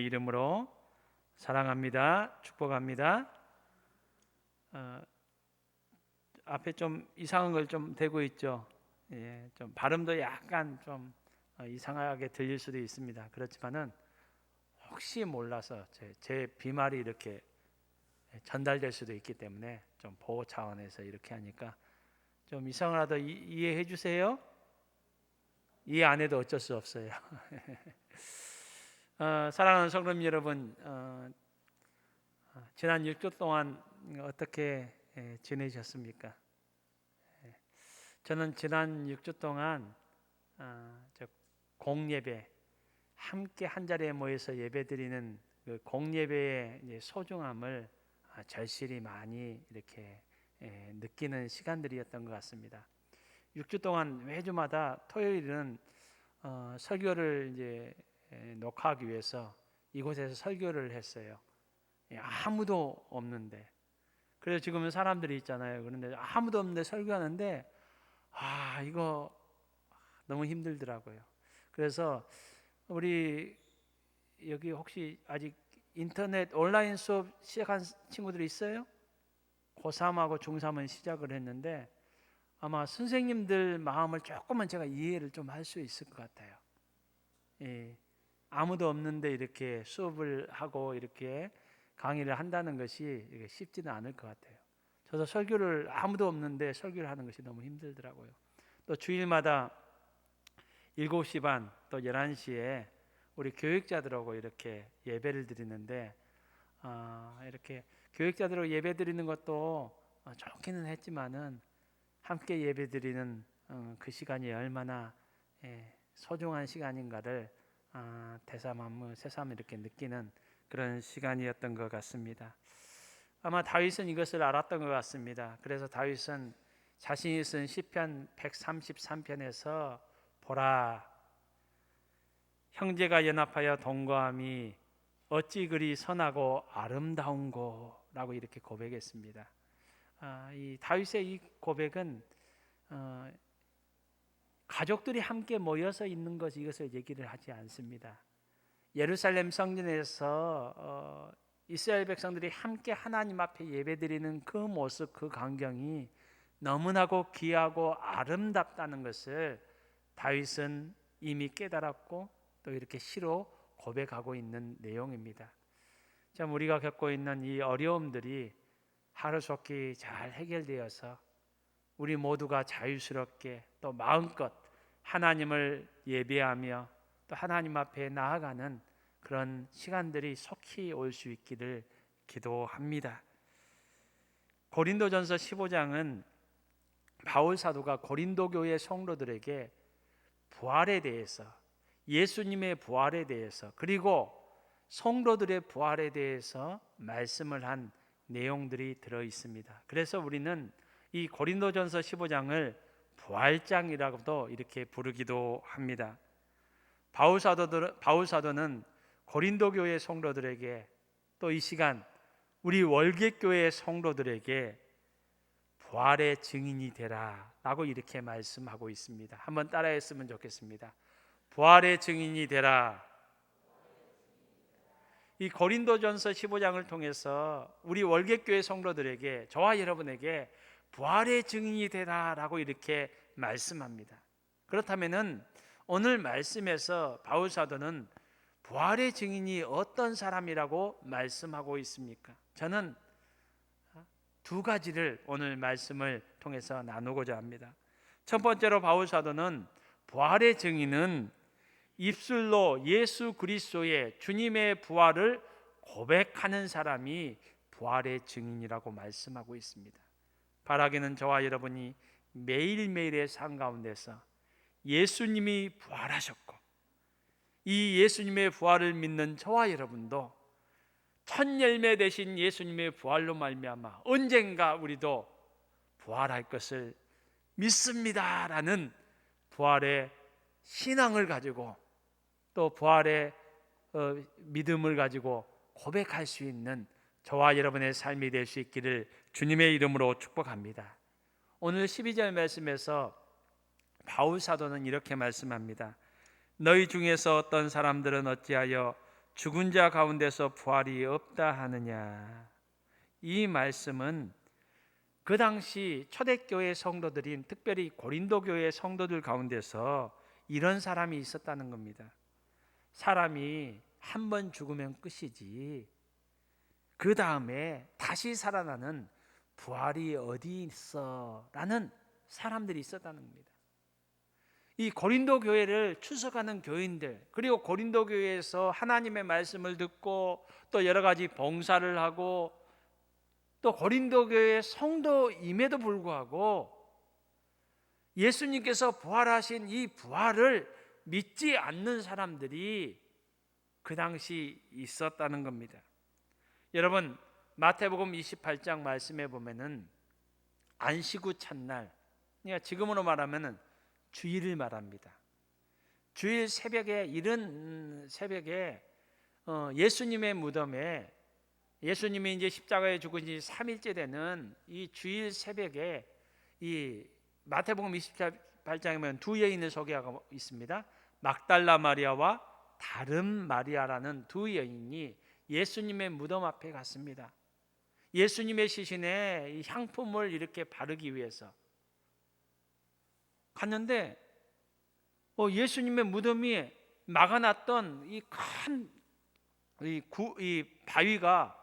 이름으로 사랑합니다. 축복합니다. 어, 앞에 좀 이상한 걸 좀 대고 있죠. 예, 좀 발음도 약간 좀 어, 이상하게 들릴 수도 있습니다. 그렇지만은 혹시 몰라서 제, 제 비말이 이렇게 전달될 수도 있기 때문에 좀 보호 차원에서 이렇게 하니까 좀 이상하다 이, 이해해 주세요. 이해 안 해도 어쩔 수 없어요. 어, 사랑하는 성도님 여러분, 어, 어, 지난 6주 동안 어떻게 예, 지내셨습니까? 예, 저는 지난 6주 동안 어, 저 공예배 함께 한 자리에 모여서 예배드리는 그 공예배의 소중함을 아, 절실히 많이 이렇게 예, 느끼는 시간들이었던 것 같습니다. 6주 동안 매주마다 토요일은 어, 설교를 이제 에, 녹화하기 위해서 이곳에서 설교를 했어요. 예, 아무도 없는데. 그래서 지금은 사람들이 있잖아요. 그런데 아무도 없는데 설교하는데 아 이거 너무 힘들더라고요. 그래서 우리 여기 혹시 아직 인터넷 온라인 수업 시작한 친구들이 있어요? 고3하고 중3은 시작을 했는데 아마 선생님들 마음을 조금은 제가 이해를 좀 할 수 있을 것 같아요. 예, 아무도 없는데 이렇게 수업을 하고 이렇게 강의를 한다는 것이 쉽지는 않을 것 같아요. 저도 설교를 아무도 없는데 설교를 하는 것이 너무 힘들더라고요. 또 주일마다 7시 반 또 11시에 우리 교육자들하고 이렇게 예배를 드리는데 어, 이렇게 교육자들하고 예배 드리는 것도 어, 좋기는 했지만은 함께 예배 드리는 어, 그 시간이 얼마나 예, 소중한 시간인가를 아, 대사만무 새삼 이렇게 느끼는 그런 시간이었던 것 같습니다. 아마 다윗은 이것을 알았던 것 같습니다. 그래서 다윗은 자신이 쓴 시편 133편에서 보라 형제가 연합하여 동거함이 어찌 그리 선하고 아름다운고라고 이렇게 고백했습니다. 아, 이 다윗의 이 고백은 어, 가족들이 함께 모여서 있는 것 이것을 얘기를 하지 않습니다. 예루살렘 성전에서 어, 이스라엘 백성들이 함께 하나님 앞에 예배드리는 그 모습, 그 광경이 너무나고 귀하고 아름답다는 것을 다윗은 이미 깨달았고 또 이렇게 시로 고백하고 있는 내용입니다. 참 우리가 겪고 있는 이 어려움들이 하루속히 잘 해결되어서 우리 모두가 자유스럽게 또 마음껏 하나님을 예배하며 또 하나님 앞에 나아가는 그런 시간들이 속히 올 수 있기를 기도합니다. 고린도전서 15장은 바울 사도가 고린도 교회 성도들에게 부활에 대해서 예수님의 부활에 대해서 그리고 성도들의 부활에 대해서 말씀을 한 내용들이 들어 있습니다. 그래서 우리는 이 고린도전서 15장을 부활장이라고도 이렇게 부르기도 합니다. 바울 사도는 고린도 교회 성도들에게 또 이 시간 우리 월계 교회 성도들에게 부활의 증인이 되라라고 이렇게 말씀하고 있습니다. 한번 따라했으면 좋겠습니다. 부활의 증인이 되라. 이 고린도전서 15장을 통해서 우리 월계교회 성도들에게 저와 여러분에게 부활의 증인이 되라라고 이렇게 말씀합니다. 그렇다면은 오늘 말씀에서 바울 사도는 부활의 증인이 어떤 사람이라고 말씀하고 있습니까? 저는 두 가지를 오늘 말씀을 통해서 나누고자 합니다. 첫 번째로 바울 사도는 부활의 증인은 입술로 예수 그리스도의 주님의 부활을 고백하는 사람이 부활의 증인이라고 말씀하고 있습니다. 바라기는 저와 여러분이 매일매일의 삶 가운데서 예수님이 부활하셨고 이 예수님의 부활을 믿는 저와 여러분도 첫 열매 되신 예수님의 부활로 말미암아 언젠가 우리도 부활할 것을 믿습니다라는 부활의 신앙을 가지고 또 부활의 어, 믿음을 가지고 고백할 수 있는 저와 여러분의 삶이 될 수 있기를 주님의 이름으로 축복합니다. 오늘 12절 말씀에서 바울 사도는 이렇게 말씀합니다. 너희 중에서 어떤 사람들은 어찌하여 죽은 자 가운데서 부활이 없다 하느냐? 이 말씀은 그 당시 초대교회 성도들인 특별히 고린도 교회 성도들 가운데서 이런 사람이 있었다는 겁니다. 사람이 한 번 죽으면 끝이지. 그 다음에 다시 살아나는 부활이 어디 있어? 라는 사람들이 있었다는 겁니다. 이 고린도 교회를 추석하는 교인들, 그리고 고린도 교회에서 하나님의 말씀을 듣고 또 여러 가지 봉사를 하고 또 고린도 교회 성도임에도 불구하고 예수님께서 부활하신 이 부활을 믿지 않는 사람들이 그 당시 있었다는 겁니다. 여러분 마태복음 28장 말씀에 보면은 안식 후 첫날, 그러니까 지금으로 말하면은 주일을 말합니다. 주일 새벽에 이른 새벽에 어, 예수님의 무덤에 예수님이 이제 십자가에 죽은 지 3일째 되는 이 주일 새벽에 이 마태복음 28장에 보면 두 여인을 소개하고 있습니다. 막달라 마리아와 다른 마리아라는 두 여인이 예수님의 무덤 앞에 갔습니다. 예수님의 시신에 이 향품을 이렇게 바르기 위해서 갔는데 어, 예수님의 무덤이 막아놨던 이큰 이 이 바위가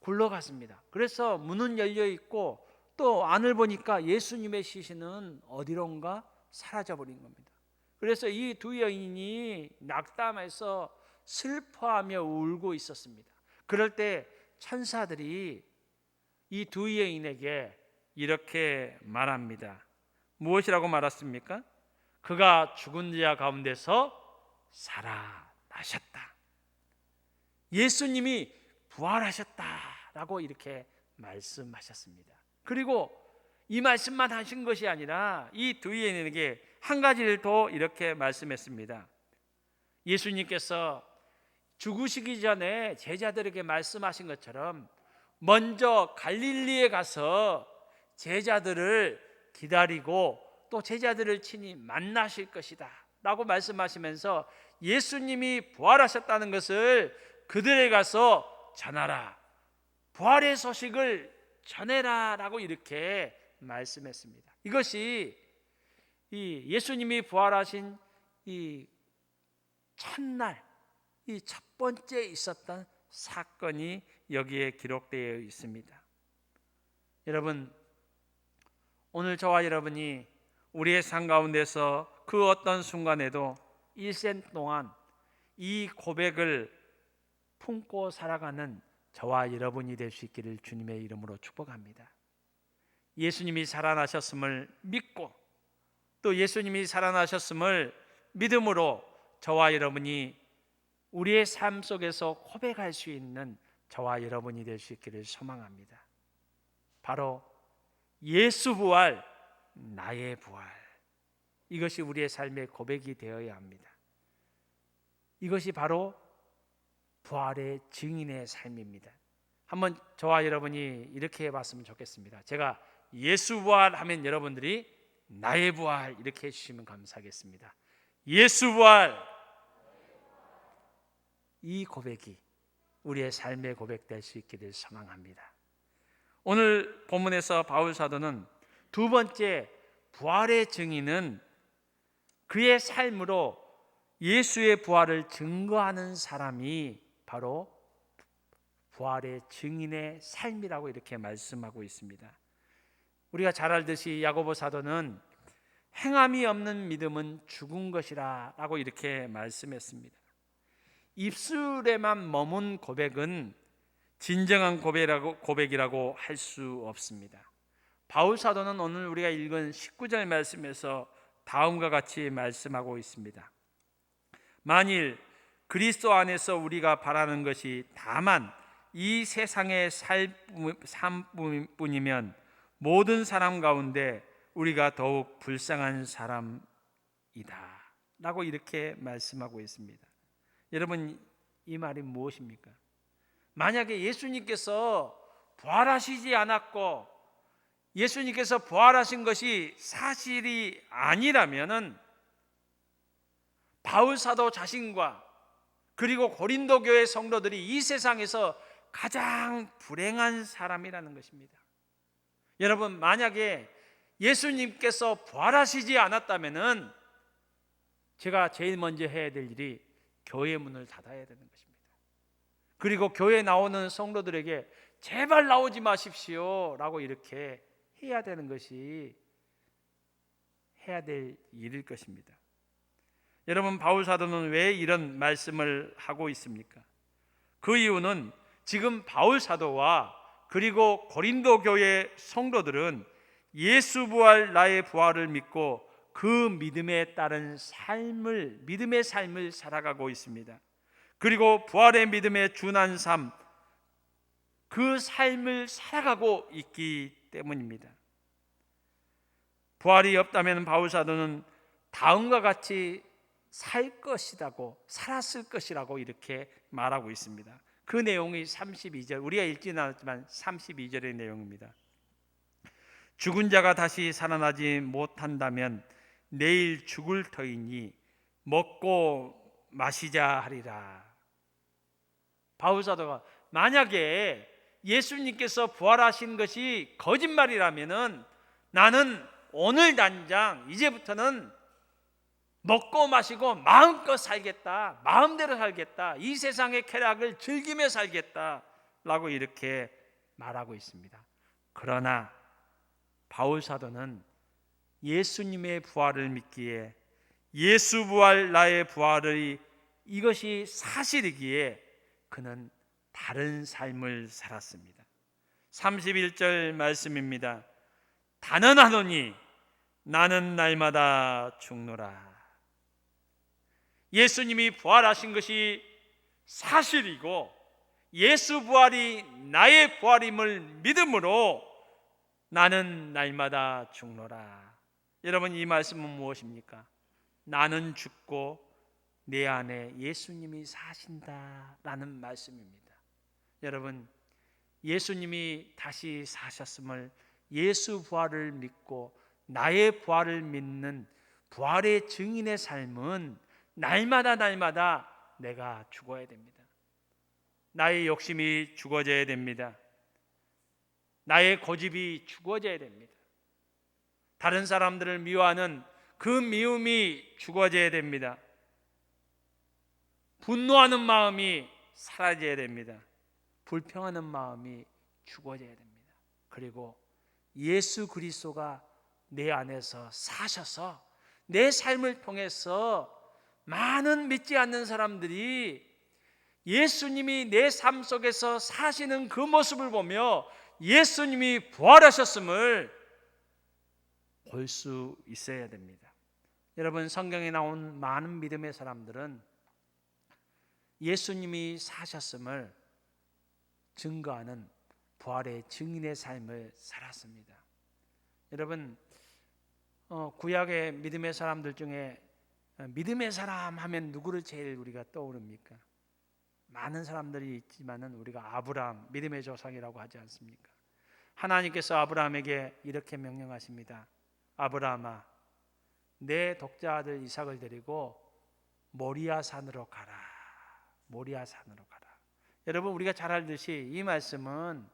굴러갔습니다. 그래서 문은 열려 있고 또 안을 보니까 예수님의 시신은 어디론가 사라져 버린 겁니다. 그래서 이 두 여인이 낙담해서 슬퍼하며 울고 있었습니다. 그럴 때 천사들이 이 두 여인에게 이렇게 말합니다. 무엇이라고 말했습니까? 그가 죽은 자 가운데서 살아나셨다. 예수님이 부활하셨다라고 이렇게 말씀하셨습니다. 그리고 이 말씀만 하신 것이 아니라 이 두 여인에게 한 가지를 더 이렇게 말씀했습니다. 예수님께서 죽으시기 전에 제자들에게 말씀하신 것처럼 먼저 갈릴리에 가서 제자들을 기다리고 또 제자들을 친히 만나실 것이다. 라고 말씀하시면서 예수님이 부활하셨다는 것을 그들에 가서 전하라. 부활의 소식을 전해라 라고 이렇게 말씀했습니다. 이것이 이 예수님이 부활하신 이 첫날 이 첫 번째 있었던 사건이 여기에 기록되어 있습니다. 여러분 오늘 저와 여러분이 우리의 삶 가운데서 그 어떤 순간에도 일생 동안 이 고백을 품고 살아가는 저와 여러분이 될 수 있기를 주님의 이름으로 축복합니다. 예수님이 살아나셨음을 믿고 또 예수님이 살아나셨음을 믿음으로 저와 여러분이 우리의 삶 속에서 고백할 수 있는 저와 여러분이 될 수 있기를 소망합니다. 바로 예수 부활, 나의 부활. 이것이 우리의 삶의 고백이 되어야 합니다. 이것이 바로 부활의 증인의 삶입니다. 한번 저와 여러분이 이렇게 해봤으면 좋겠습니다. 제가 예수 부활 하면 여러분들이 나의 부활 이렇게 해주시면 감사하겠습니다. 예수 부활 이 고백이 우리의 삶의 고백 될 수 있기를 소망합니다. 오늘 본문에서 바울 사도는 두 번째 부활의 증인은 그의 삶으로 예수의 부활을 증거하는 사람이 바로 부활의 증인의 삶이라고 이렇게 말씀하고 있습니다. 우리가 잘 알듯이 야고보 사도는 행함이 없는 믿음은 죽은 것이라라고 이렇게 말씀했습니다. 입술에만 머문 고백은 진정한 고백이라고, 고백이라고 할 수 없습니다. 바울 사도는 오늘 우리가 읽은 19절 말씀에서 다음과 같이 말씀하고 있습니다. 만일 그리스도 안에서 우리가 바라는 것이 다만 이 세상의 삶뿐이면 모든 사람 가운데 우리가 더욱 불쌍한 사람이다. 라고 이렇게 말씀하고 있습니다. 여러분, 이 말이 무엇입니까? 만약에 예수님께서 부활하시지 않았고 예수님께서 부활하신 것이 사실이 아니라면은 바울 사도 자신과 그리고 고린도 교회 성도들이 이 세상에서 가장 불행한 사람이라는 것입니다. 여러분 만약에 예수님께서 부활하시지 않았다면은 제가 제일 먼저 해야 될 일이 교회 문을 닫아야 되는 것입니다. 그리고 교회 나오는 성도들에게 제발 나오지 마십시오라고 이렇게 해야 되는 것이 해야 될 일일 것입니다. 여러분 바울 사도는 왜 이런 말씀을 하고 있습니까? 그 이유는 지금 바울 사도와 그리고 고린도 교회 성도들은 예수 부활 나의 부활을 믿고 그 믿음에 따른 삶을 믿음의 삶을 살아가고 있습니다. 그리고 부활의 믿음에 준한 삶, 그 삶을 살아가고 있기 때문입니다. 부활이 없다면 바울 사도는 다음과 같이 살 것이라고 살았을 것이라고 이렇게 말하고 있습니다. 그 내용이 32절 우리가 읽지는 않았지만 32절의 내용입니다. 죽은 자가 다시 살아나지 못한다면 내일 죽을 터이니 먹고 마시자 하리라. 바울 사도가 만약에 예수님께서 부활하신 것이 거짓말이라면은 나는 오늘 당장 이제부터는 먹고 마시고 마음껏 살겠다. 마음대로 살겠다. 이 세상의 쾌락을 즐기며 살겠다 라고 이렇게 말하고 있습니다. 그러나 바울 사도는 예수님의 부활을 믿기에 예수 부활 나의 부활의 이것이 사실이기에 그는 다른 삶을 살았습니다. 31절 말씀입니다. 단언하노니 나는 날마다 죽노라. 예수님이 부활하신 것이 사실이고 예수 부활이 나의 부활임을 믿음으로 나는 날마다 죽노라. 여러분 이 말씀은 무엇입니까? 나는 죽고 내 안에 예수님이 사신다라는 말씀입니다. 여러분 예수님이 다시 사셨음을 예수 부활을 믿고 나의 부활을 믿는 부활의 증인의 삶은 날마다 날마다 내가 죽어야 됩니다. 나의 욕심이 죽어져야 됩니다. 나의 고집이 죽어져야 됩니다. 다른 사람들을 미워하는 그 미움이 죽어져야 됩니다. 분노하는 마음이 사라져야 됩니다. 불평하는 마음이 죽어져야 됩니다. 그리고 예수 그리스도가 내 안에서 사셔서 내 삶을 통해서 많은 믿지 않는 사람들이 예수님이 내 삶 속에서 사시는 그 모습을 보며 예수님이 부활하셨음을 볼 수 있어야 됩니다. 여러분 성경에 나온 많은 믿음의 사람들은 예수님이 사셨음을 증거하는 부활의 증인의 삶을 살았습니다. 여러분 어, 구약의 믿음의 사람들 중에 어, 믿음의 사람 하면 누구를 제일 우리가 떠오릅니까? 많은 사람들이 있지만은 우리가 아브라함 믿음의 조상이라고 하지 않습니까? 하나님께서 아브라함에게 이렇게 명령하십니다. 아브라함아, 내 독자 아들 이삭을 데리고 모리아 산으로 가라. 모리아 산으로 가라. 여러분 우리가 잘 알듯이 이 말씀은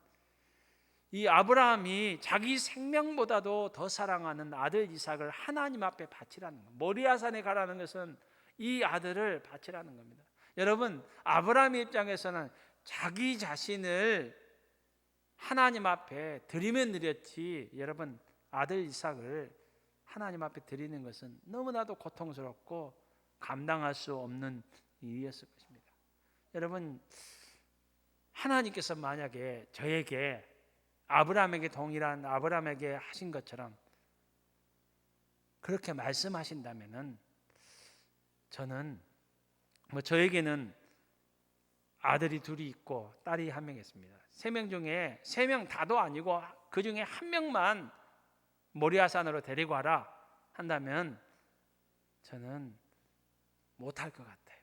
이 아브라함이 자기 생명보다도 더 사랑하는 아들 이삭을 하나님 앞에 바치라는 것. 모리아 산에 가라는 것은 이 아들을 바치라는 겁니다. 여러분 아브라함의 입장에서는 자기 자신을 하나님 앞에 드리면 드렸지 여러분 아들 이삭을 하나님 앞에 드리는 것은 너무나도 고통스럽고 감당할 수 없는 일이었을 것입니다. 여러분 하나님께서 만약에 저에게 아브라함에게 동일한 아브라함에게 하신 것처럼 그렇게 말씀하신다면은 저는 뭐 저에게는 아들이 둘이 있고 딸이 한 명 있습니다. 세 명 중에 세 명 다도 아니고 그 중에 한 명만 모리아산으로 데리고 와라 한다면 저는 못할 것 같아요.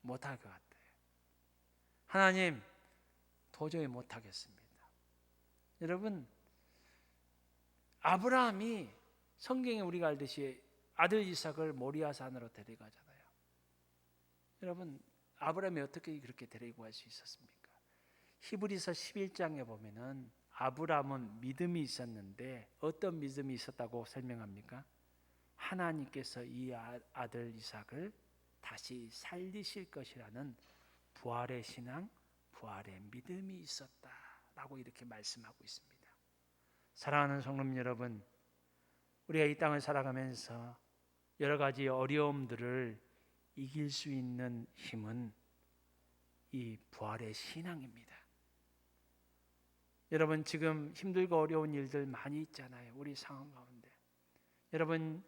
못할 것 같아요. 하나님 도저히 못하겠습니다. 여러분 아브라함이 성경에 우리가 알듯이 아들 이삭을 모리아산으로 데려가잖아요. 여러분 아브라함이 어떻게 그렇게 데리고 갈 수 있었습니까? 히브리서 11장에 보면은 아브라함은 믿음이 있었는데 어떤 믿음이 있었다고 설명합니까? 하나님께서 이 아- 아들 이삭을 다시 살리실 것이라는 부활의 신앙, 부활의 믿음이 있었다라고 이렇게 말씀하고 있습니다. 사랑하는 성도 여러분, 우리가 이 땅을 살아가면서 여러 가지 어려움들을 이길 수 있는 힘은 이 부활의 신앙입니다. 여러분 지금 힘들고 어려운 일들 많이 있잖아요. 우리 상황 가운데. 여러분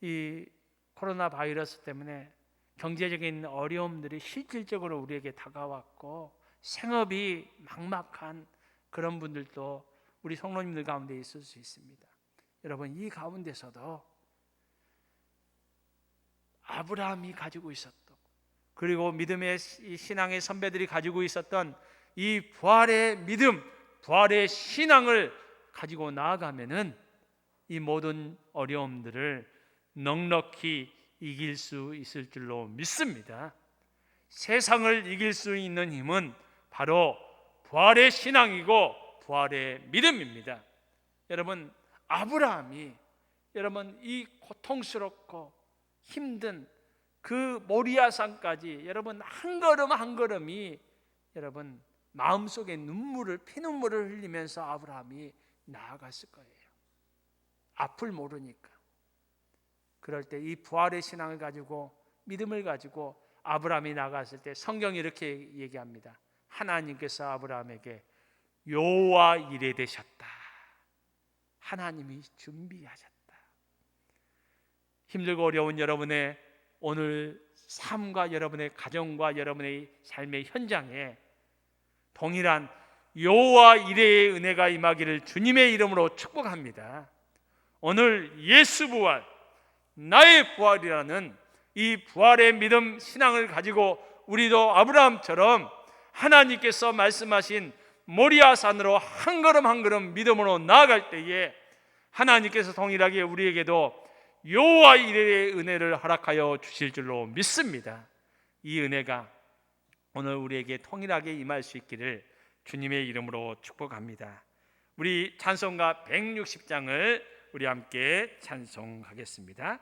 이 코로나 바이러스 때문에 경제적인 어려움들이 실질적으로 우리에게 다가왔고 생업이 막막한 그런 분들도 우리 성도님들 가운데 있을 수 있습니다. 여러분 이 가운데서도 아브라함이 가지고 있었던 그리고 믿음의 이 신앙의 선배들이 가지고 있었던 이 부활의 믿음, 부활의 신앙을 가지고 나아가면은 이 모든 어려움들을 넉넉히 이길 수 있을 줄로 믿습니다. 세상을 이길 수 있는 힘은 바로 부활의 신앙이고 부활의 믿음입니다. 여러분 아브라함이 여러분 이 고통스럽고 힘든 그 모리아산까지 여러분 한 걸음 한 걸음이 여러분 마음속에 눈물을 피눈물을 흘리면서 아브라함이 나아갔을 거예요. 앞을 모르니까. 그럴 때 이 부활의 신앙을 가지고 믿음을 가지고 아브라함이 나갔을 때 성경이 이렇게 얘기합니다. 하나님께서 아브라함에게 여호와 이래 되셨다. 하나님이 준비하셨다. 힘들고 어려운 여러분의 오늘 삶과 여러분의 가정과 여러분의 삶의 현장에 동일한 여호와 이레의 은혜가 임하기를 주님의 이름으로 축복합니다. 오늘 예수 부활, 나의 부활이라는 이 부활의 믿음 신앙을 가지고 우리도 아브라함처럼 하나님께서 말씀하신 모리아 산으로 한 걸음 한 걸음 믿음으로 나아갈 때에 하나님께서 동일하게 우리에게도 여호와 이레의 은혜를 허락하여 주실 줄로 믿습니다. 이 은혜가 오늘 우리에게 통일하게 임할 수 있기를 주님의 이름으로 축복합니다. 우리 찬송가 160장을 우리 함께 찬송하겠습니다.